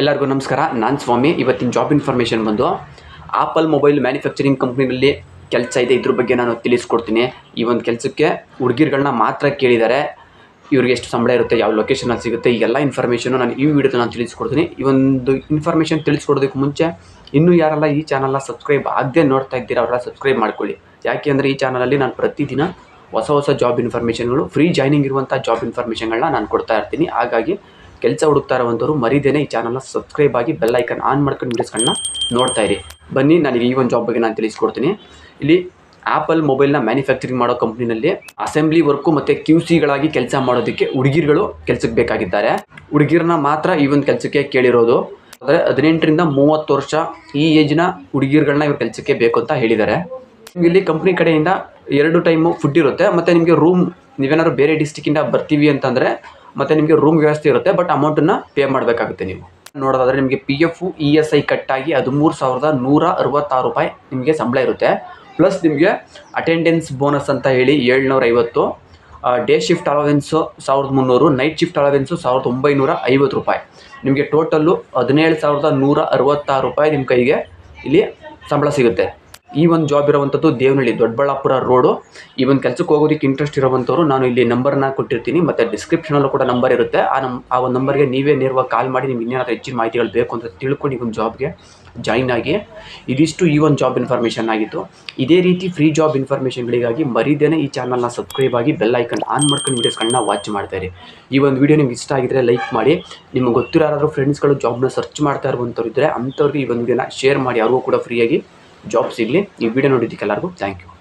ಎಲ್ಲರಿಗೂ ನಮಸ್ಕಾರ. ನಾನು ಸ್ವಾಮಿ, ಇವತ್ತಿನ ಜಾಬ್ ಇನ್ಫಾರ್ಮೇಷನ್ ಬಂದು ಆಪಲ್ ಮೊಬೈಲ್ ಮ್ಯಾನುಫ್ಯಾಕ್ಚರಿಂಗ್ ಕಂಪ್ನಿನಲ್ಲಿ ಕೆಲಸ ಇದೆ, ಇದ್ರ ಬಗ್ಗೆ ನಾನು ತಿಳಿಸ್ಕೊಡ್ತೀನಿ. ಈ ಒಂದು ಕೆಲಸಕ್ಕೆ ಹುಡುಗಿರ್ಗಳನ್ನ ಮಾತ್ರ ಕೇಳಿದ್ದಾರೆ ಇವ್ರಿಗೆ ಎಷ್ಟು ಸಂಬಳ ಇರುತ್ತೆ, ಯಾವ ಲೊಕೇಶನಲ್ಲಿ ಸಿಗುತ್ತೆ, ಈ ಎಲ್ಲ ಇನ್ಫಾರ್ಮೇಷನು ನಾನು ಈ ವಿಡಿಯೋದಲ್ಲಿ ನಾನು ತಿಳಿಸ್ಕೊಡ್ತೀನಿ. ಈ ಒಂದು ಇನ್ಫಾರ್ಮೇಷನ್ ತಿಳಿಸ್ಕೊಡೋದಕ್ಕೆ ಮುಂಚೆ ಇನ್ನೂ ಯಾರೆಲ್ಲ ಈ ಚಾನಲ್ನ ಸಬ್ಸ್ಕ್ರೈಬ್ ಆಗದೆ ನೋಡ್ತಾ ಇದ್ದೀರಾ, ಅವರೆಲ್ಲ ಸಬ್ಸ್ಕ್ರೈಬ್ ಮಾಡ್ಕೊಳ್ಳಿ. ಯಾಕೆ ಅಂದರೆ ಈ ಚಾನಲಲ್ಲಿ ನಾನು ಪ್ರತಿದಿನ ಹೊಸ ಹೊಸ ಜಾಬ್ ಇನ್ಫಾರ್ಮೇಷನ್ಗಳು ಫ್ರೀ ಜಾಯ್ನಿಂಗ್ ಇರುವಂಥ ಜಾಬ್ ಇನ್ಫಾರ್ಮೇಷನ್ಗಳನ್ನ ನಾನು ಕೊಡ್ತಾ ಇರ್ತೀನಿ. ಹಾಗಾಗಿ ಕೆಲಸ ಹುಡುಕ್ತಾ ಇರುವಂಥವ್ರು ಮರಿದೇನೆ ಈ ಚಾನಲ್ನ ಸಬ್ಸ್ಕ್ರೈಬ್ ಆಗಿ ಬೆಲ್ ಐಕನ್ ಆನ್ ಮಾಡ್ಕೊಂಡು ವೀಡಿಯೋಸ್ಗಳನ್ನ ನೋಡ್ತಾ ಇರಿ. ಬನ್ನಿ, ನನಗೆ ಈ ಒಂದು ಜಾಬ್ ಬಗ್ಗೆ ನಾನು ತಿಳಿಸ್ಕೊಡ್ತೀನಿ. ಇಲ್ಲಿ ಆಪಲ್ ಮೊಬೈಲ್ನ ಮ್ಯಾನುಫ್ಯಾಕ್ಚರಿಂಗ್ ಮಾಡೋ ಕಂಪ್ನಿನಲ್ಲಿ ಅಸೆಂಬ್ಲಿ ವರ್ಕು ಮತ್ತು ಕ್ಯೂ ಸಿಗಳಾಗಿ ಕೆಲಸ ಮಾಡೋದಕ್ಕೆ ಹುಡುಗಿರುಗಳು ಕೆಲಸಕ್ಕೆ ಬೇಕಾಗಿದ್ದಾರೆ. ಹುಡುಗಿರನ್ನ ಮಾತ್ರ ಈ ಒಂದು ಕೆಲಸಕ್ಕೆ ಕೇಳಿರೋದು. ಆದರೆ ಹದಿನೆಂಟರಿಂದ ಮೂವತ್ತು ವರ್ಷ ಈ ಏಜ್ನ ಹುಡುಗಿರುಗಳನ್ನ ಇವ್ರ ಕೆಲಸಕ್ಕೆ ಬೇಕು ಅಂತ ಹೇಳಿದ್ದಾರೆ. ನಿಮ್ಗೆ ಇಲ್ಲಿ ಕಂಪ್ನಿ ಕಡೆಯಿಂದ ಎರಡು ಟೈಮು ಫುಡ್ ಇರುತ್ತೆ, ಮತ್ತು ನಿಮಗೆ ರೂಮ್ ನೀವೇನಾದ್ರು ಬೇರೆ ಡಿಸ್ಟಿಕ್ಕಿಂದ ಬರ್ತೀವಿ ಅಂತಂದರೆ ಮತ್ತು ನಿಮಗೆ ರೂಮ್ ವ್ಯವಸ್ಥೆ ಇರುತ್ತೆ ಬಟ್ ಅಮೌಂಟನ್ನು ಪೇ ಮಾಡಬೇಕಾಗುತ್ತೆ ನೀವು. ನೋಡೋದಾದರೆ ನಿಮಗೆ P F E S I ಕಟ್ಟಾಗಿ ಹದಿಮೂರು ಸಾವಿರದ ನೂರ ಅರವತ್ತಾರು ರೂಪಾಯಿ ನಿಮಗೆ ಸಂಬಳ ಇರುತ್ತೆ. ಪ್ಲಸ್ ನಿಮಗೆ ಅಟೆಂಡೆನ್ಸ್ ಬೋನಸ್ ಅಂತ ಹೇಳಿ ಏಳ್ನೂರ ಐವತ್ತು ಡೇ ಶಿಫ್ಟ್ ಅಲವೆನ್ಸು ಸಾವಿರದ ಮುನ್ನೂರು ನೈಟ್ ಶಿಫ್ಟ್ ಅಲವೆನ್ಸು ಸಾವಿರದ ಒಂಬೈನೂರ ಐವತ್ತು ರೂಪಾಯಿ. ನಿಮಗೆ ಟೋಟಲ್ಲು ಹದಿನೇಳು ಸಾವಿರದ ನೂರ ಅರವತ್ತಾರು ರೂಪಾಯಿ ನಿಮ್ಮ ಕೈಗೆ ಇಲ್ಲಿ ಸಂಬಳ ಸಿಗುತ್ತೆ. ಈ ಒಂದು ಜಾಬ್ ಇರುವಂಥದ್ದು ದೇವನಹಳ್ಳಿ, ದೊಡ್ಡಬಳ್ಳಾಪುರ ರೋಡು ಈ ಒಂದು ಕೆಲಸಕ್ಕೆ ಹೋಗೋದಕ್ಕೆ ಇಂಟ್ರೆಸ್ಟ್ ಇರುವಂಥವ್ರು ನಾನು ಇಲ್ಲಿ ನಂಬರ್ನ ಕೊಟ್ಟಿರ್ತೀನಿ. ಮತ್ತು ಡಿಸ್ಕ್ರಿಪ್ಷನಲ್ಲೂ ಕೂಡ ನಂಬರ್ ಇರುತ್ತೆ. ಆ ನಮ್, ಆ ಒಂದು ನಂಬರ್ಗೆ ನೀವೇ ನೇರವಾಗಿ ಕಾಲ್ ಮಾಡಿ ನಿಮ್ಗೆ ಇನ್ನೇನಾದ್ರು ಹೆಚ್ಚಿನ ಮಾಹಿತಿಗಳು ಬೇಕು ಅಂತ ತಿಳ್ಕೊಂಡು ಈ ಒಂದು ಜಾಬ್ಗೆ ಜಾಯ್ನ್ ಆಗಿ ಇದಿಷ್ಟು ಈ ಒಂದು ಜಾಬ್ ಇನ್ಫಾರ್ಮೇಷನ್ ಆಗಿತ್ತು. ಇದೇ ರೀತಿ ಫ್ರೀ ಜಾಬ್ ಇನ್ಫಾರ್ಮೇಷನ್ಗಳಿಗಾಗಿ ಮರಿದೇನೆ ಈ ಚಾನಲ್ನ ಸಬ್ಸ್ಕ್ರೈಬ್ ಆಗಿ ಬೆಲ್ ಐಕನ್ ಆನ್ ಮಾಡ್ಕೊಂಡು ವೀಡಿಯೋಸ್ಗಳನ್ನ ವಾಚ್ ಮಾಡ್ತಾಯಿರಿ ಈ ಒಂದು ವಿಡಿಯೋ ನಿಮ್ಗೆ ಇಷ್ಟ ಆಗಿದ್ರೆ ಲೈಕ್ ಮಾಡಿ. ನಿಮ್ಗೆ ಗೊತ್ತಿರೋ ಯಾರಾದರೂ ಫ್ರೆಂಡ್ಸ್ಗಳು ಜಾಬ್ನ ಸರ್ಚ್ ಮಾಡ್ತಾ ಇರುವಂಥವ್ರು ಇದ್ದರೆ ಅಂಥವ್ರಿಗೆ ಈ ಒಂದು ವೀಡಿಯೋನ ಶೇರ್ ಮಾಡಿ. ಅವ್ರಿಗೂ ಕೂಡ ಫ್ರೀಯಾಗಿ ಜಾಬ್ ಸಿಗಲಿ ಈ ವಿಡಿಯೋ ನೋಡಿದ್ದಕ್ಕೆ ಎಲ್ಲರಿಗೂ ಥ್ಯಾಂಕ್ ಯು